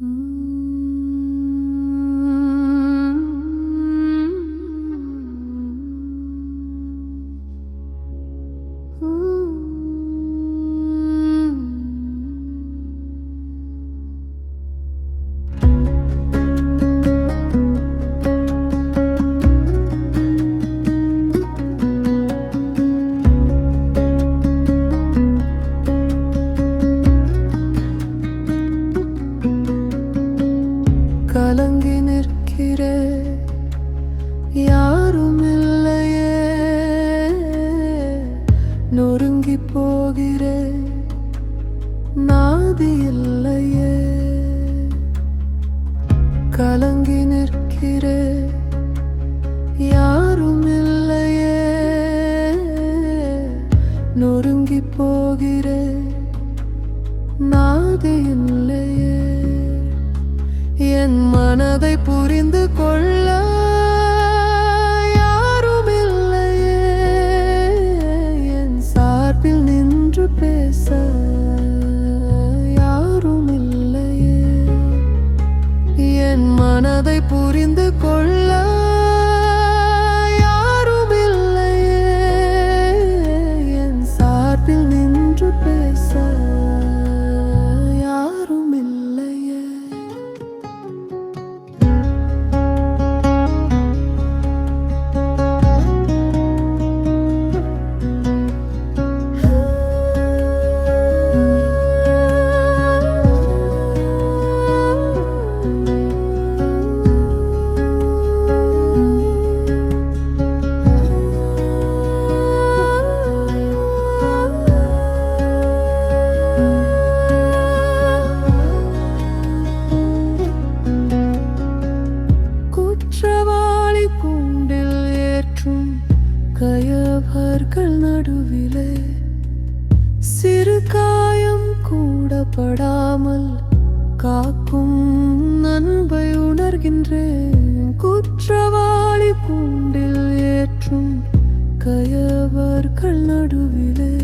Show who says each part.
Speaker 1: Mm. கலங்கி நிற்கிறே. யாரும் இல்லையே நொறுங்கி போகிறே. நாதி இல்லையே கலங்கி நிற்கிறே. யாரும் இல்லையே நொறுங்கி போகிறே. நாதி இல்லையே என் மனதை புரிந்து கொள்ள யாரும் இல்லையே என் சார்பில் நின்று பேச யாரும் இல்லையே என் மனதை புரிந்து கொள்ள கயவர்கள் நடுவிலே சிறு காயம் கூடப்படாமல் காக்கும் நண்பை உணர்கின்றேன். குற்றவாளி கூண்டில் ஏற்றும் கயவர்கள் நடுவிலே